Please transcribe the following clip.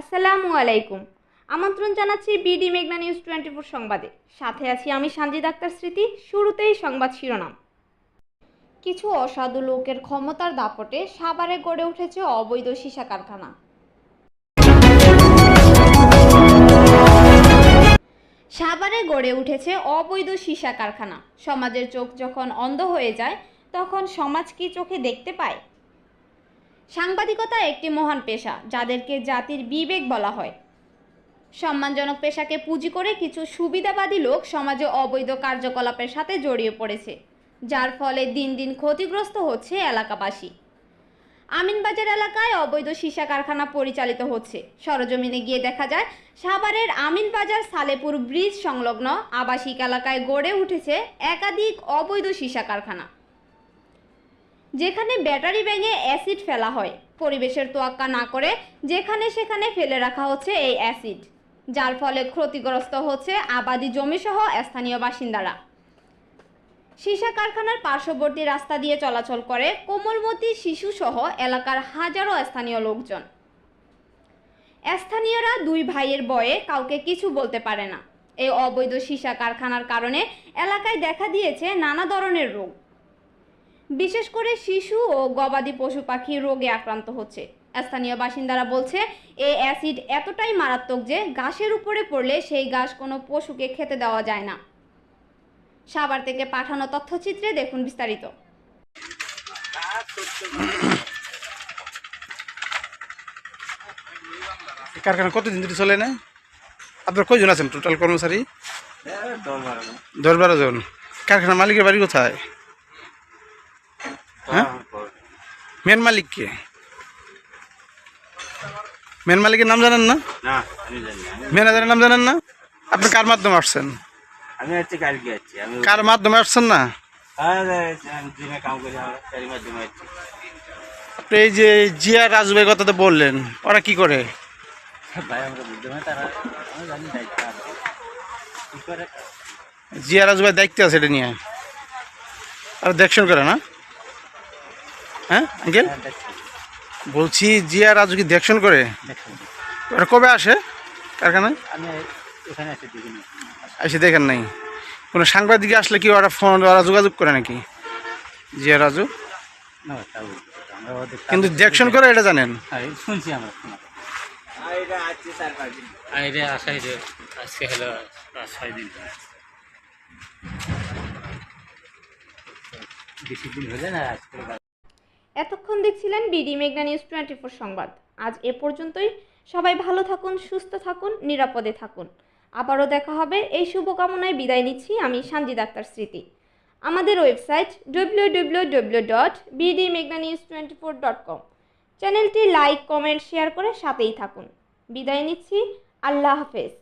আসসালামু আলাইকুম। আমন্ত্রণ জানাচ্ছি বিডি মেঘনা নিউজ টোয়েন্টি ফোর সংবাদে। সাথে আছি আমি সানজিদ আক্তার স্মৃতি, শুরুতেই সংবাদ শিরোনাম। কিছু অসাধু লোকের ক্ষমতার দাপটে সাভারে গড়ে উঠেছে অবৈধ সীসা কারখানা। সাভারে গড়ে উঠেছে অবৈধ সীসা কারখানা। সমাজের চোখ যখন অন্ধ হয়ে যায়, তখন সমাজ কি চোখে দেখতে পায়? সাংবাদিকতা একটি মহান পেশা, যাদেরকে জাতির বিবেক বলা হয়। সম্মানজনক পেশাকে পুঁজি করে কিছু সুবিধাবাদী লোক সমাজে অবৈধ কার্যকলাপের সাথে জড়িয়ে পড়েছে, যার ফলে দিন দিন ক্ষতিগ্রস্ত হচ্ছে এলাকাবাসী। আমিনবাজার এলাকায় অবৈধ সীসা কারখানা পরিচালিত হচ্ছে। সরজমিনে গিয়ে দেখা যায়, সাভারের আমিনবাজার সালেপুর ব্রিজ সংলগ্ন আবাসিক এলাকায় গড়ে উঠেছে একাধিক অবৈধ সীসা কারখানা। যেখানে ব্যাটারি ব্যাঙে অ্যাসিড ফেলা হয়। পরিবেশের তোয়াক্কা না করে যেখানে সেখানে ফেলে রাখা হচ্ছে এই অ্যাসিড। যার ফলে ক্ষতিগ্রস্ত হচ্ছে আবাদি জমিসহ স্থানীয় বাসিন্দারা। সীসা কারখানার পার্শ্ববর্তী রাস্তা দিয়ে চলাচল করে কোমলমতি শিশুসহ এলাকার হাজারো স্থানীয় লোকজন। স্থানীয়রা দুই ভাইয়ের বয়ে কাউকে কিছু বলতে পারে না। এই অবৈধ সীসা কারখানার কারণে এলাকায় দেখা দিয়েছে নানা ধরনের রোগ। বিশেষ করে শিশু ও গবাদি পশু পাখি রোগে আক্রান্ত হচ্ছে। স্থানীয় বাসিন্দারা বলছে এই অ্যাসিড এতটাই মারাত্মক যে ঘাসের উপরে পড়লে সেই ঘাস কোনো পশুকে খেতে দেওয়া যায় না। সাভার থেকে পাঠানো তথ্যচিত্রে দেখুন বিস্তারিত। কারখানা কতদিন ধরে চলে না? আপনার কয়জন আছেন টোটাল কর্মচারী? দশ বারো জন। কারখানার মালিকের বাড়ি কোথায়? হ্যাঁ? মেন মালিক কে মেন মালিকের নাম জানেন না? ম্যানেজারের নাম জানেন না? আপনি কার মাধ্যমে আসছেন? আমি হচ্ছে কালকে যাচ্ছি আমি কার মাধ্যমে আসছেন না? যাচ্ছি আপনি এই যে জিয়া রাজু ভাই কথাটা বললেন ওরা কি করে? জিয়া রাজু ভাই দায়িত্ব আছে এটা নিয়ে। আর দেখশন করে না? হ্যাঁ আঙ্কেল? হ্যাঁ, বলছি জিয়া রাজু কি দেখশন করে? কবে আসে কারখানায়? আমি এখানে এসে দেখেন নাই। কোনো সাংবাদিক আসলে কি ওরা ফোন ওরা যোগাযোগ করে নাকি? জিয়া রাজু? কিন্তু দেখশন করে এটা জানেন? হ্যাঁ, শুনছি আমরা। শোনা আইরে আসা হয়েছে আজকে হলো ছয় দিন। বেশি দিন হলে না আজকে এতক্ষণ দেখছিলেন বিডি মেঘনা নিউজ টোয়েন্টি ফোর সংবাদ। আজ এ পর্যন্তই। সবাই ভালো থাকুন, সুস্থ থাকুন, নিরাপদে থাকুন। আবারও দেখা হবে এই শুভকামনায় বিদায় নিচ্ছি আমি সানজিদ আক্তার স্মৃতি। আমাদের website W W W dot BD মেঘনা news twenty four dot com চ্যানেলটি লাইক, কমেন্ট, শেয়ার করে সাথেই থাকুন। বিদায় নিচ্ছি। আল্লাহ হাফেজ।